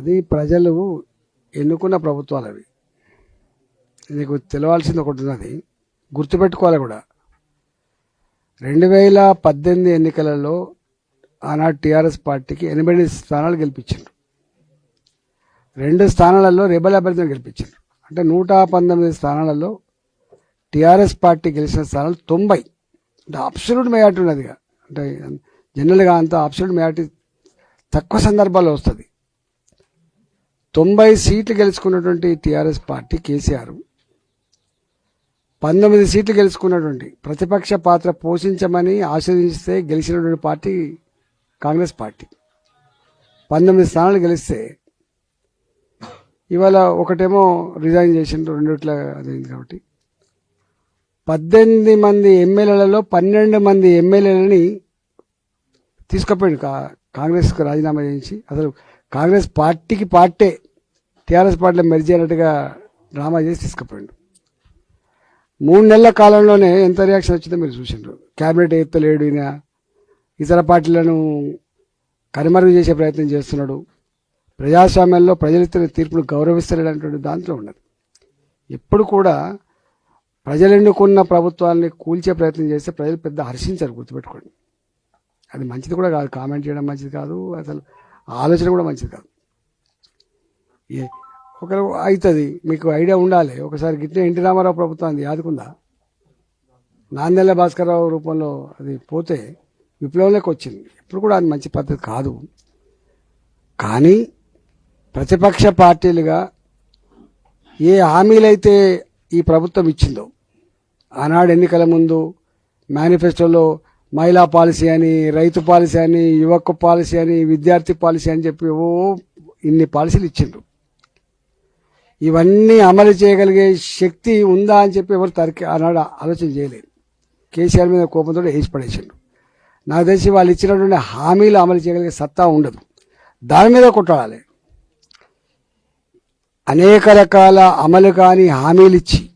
అది ప్రజలు ఎన్నుకున్న ప్రభుత్వాలు అవి. నీకు తెలవాల్సింది ఒకటి ఉన్నది గుర్తుపెట్టుకోవాలి కూడా. రెండు వేల పద్దెనిమిది ఎన్నికలలో ఆనాడు టీఆర్ఎస్ పార్టీకి ఎనభై స్థానాలు గెలిపించారు రెండు స్థానాలలో రెబల్ అభ్యర్థిని గెలిపించారు అంటే నూట పంతొమ్మిది స్థానాలలో టీఆర్ఎస్ పార్టీ గెలిచిన స్థానాలు తొంభై. అంటే అబ్సల్యూట్ మెజార్టీ ఉన్నదిగా. అంటే జనరల్గా అంత అబ్సల్యూట్ మెజార్టీ తక్కువ సందర్భాల్లో వస్తుంది. తొంభై సీట్లు గెలుచుకున్నటువంటి టీఆర్ఎస్ పార్టీ కేసీఆర్. పంతొమ్మిది సీట్లు గెలుచుకున్నటువంటి ప్రతిపక్ష పాత్ర పోషించమని ఆశీర్వదిస్తే గెలిచినటువంటి పార్టీ కాంగ్రెస్ పార్టీ. పంతొమ్మిది స్థానాలు గెలిస్తే ఇవాళ ఒకటేమో రిజైన్ చేసిండ్రు రెండిట్ల అదైంది కాబట్టి. పద్దెనిమిది మంది ఎమ్మెల్యేలలో పన్నెండు మంది ఎమ్మెల్యేలని తీసుకుపోయింది కా కాంగ్రెస్కు రాజీనామా చేయించి అసలు కాంగ్రెస్ పార్టీకి పార్టీ టీఆర్ఎస్ పార్టీలో మెర్జ్ అయినట్టుగా డ్రామా చేసి తీసుకుపోయిండు. మూడు నెలల కాలంలోనే ఎంత రియాక్షన్ వచ్చిందో మీరు చూసిండ్రు. క్యాబినెట్ ఎత్తలేడు ఈయన. ఇతర పార్టీలను కనుమరుగు చేసే ప్రయత్నం చేస్తున్నాడు. ప్రజాస్వామ్యంలో ప్రజలిచ్చిన తీర్పును గౌరవిస్తలేడనేటువంటి దాంట్లో ఉన్నది. ఎప్పుడు కూడా ప్రజలు ఎన్నుకున్న ప్రభుత్వాన్ని కూల్చే ప్రయత్నం చేస్తే ప్రజలు పెద్ద హర్షించారు గుర్తుపెట్టుకోండి. అది మంచిది కూడా కాదు. కామెంట్ చేయడం మంచిది కాదు. అసలు ఆలోచన కూడా మంచిది కాదు. ఏ ఒకరు అవుతుంది. మీకు ఐడియా ఉండాలి. ఒకసారి గిట్టే ఎన్టీ రామారావు ప్రభుత్వం అది యాదుకుందా నాందెల్ల భాస్కరరావు రూపంలో అది పోతే విప్లవంలోకి వచ్చింది. ఇప్పుడు కూడా అది మంచి పద్ధతి కాదు. కానీ ప్రతిపక్ష పార్టీలుగా ఏ హామీలైతే ఈ ప్రభుత్వం ఇచ్చిందో ఆనాడు ఎన్నికల ముందు మేనిఫెస్టోలో మహిళా పాలసీ అని రైతు పాలసీ అని యువక పాలసీ అని విద్యార్థి పాలసీ అని చెప్పి ఓ ఇన్ని పాలసీలు ఇచ్చిండ్రు. ఇవన్నీ అమలు చేయగలిగే శక్తి ఉందా అని చెప్పి ఎవరు తరికి ఆనాడు ఆలోచన చేయలేదు. కేసీఆర్ మీద కోపంతో వేసి పడేసిండ్రు. నాకు తెలిసి వాళ్ళు ఇచ్చినటువంటి హామీలు అమలు చేయగలిగే సత్తా ఉండదు. దాని మీద కొట్టాలి అనేక రకాల అమలు కాని హామీలు ఇచ్చి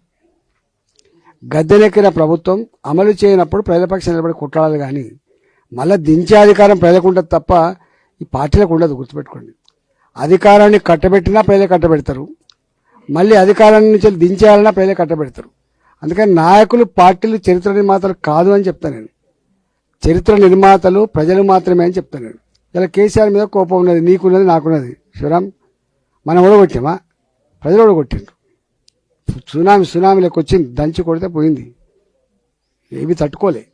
గద్దెనెక్కిన ప్రభుత్వం అమలు చేయనప్పుడు ప్రజలపక్ష నిలబడి కొట్లాడాలి కానీ మళ్ళీ దించే అధికారం ప్రజలకు ఉంటుంది తప్ప ఈ పార్టీలకు ఉండదు గుర్తుపెట్టుకోండి. అధికారాన్ని కట్టబెట్టినా ప్రజలే కట్టబెడతారు. మళ్ళీ అధికారాన్ని నుంచి దించేయాలన్నా ప్రజలే కట్టబెడతారు. అందుకని నాయకులు పార్టీలు చరిత్ర నిర్మాతలు కాదు అని చెప్తాను నేను. చరిత్ర నిర్మాతలు ప్రజలు మాత్రమే అని చెప్తాను నేను. ఇలా కేసీఆర్ మీద కోపం ఉన్నది నీకున్నది నాకున్నది. శివరామ్ మనం ఓడగొట్టామా? ప్రజలు ఓడగొట్టిండ్రు. సునామీ సునామీ లెక్క వచ్చింది దంచి కొడితే పోయింది. ఏమీ తట్టుకోలే.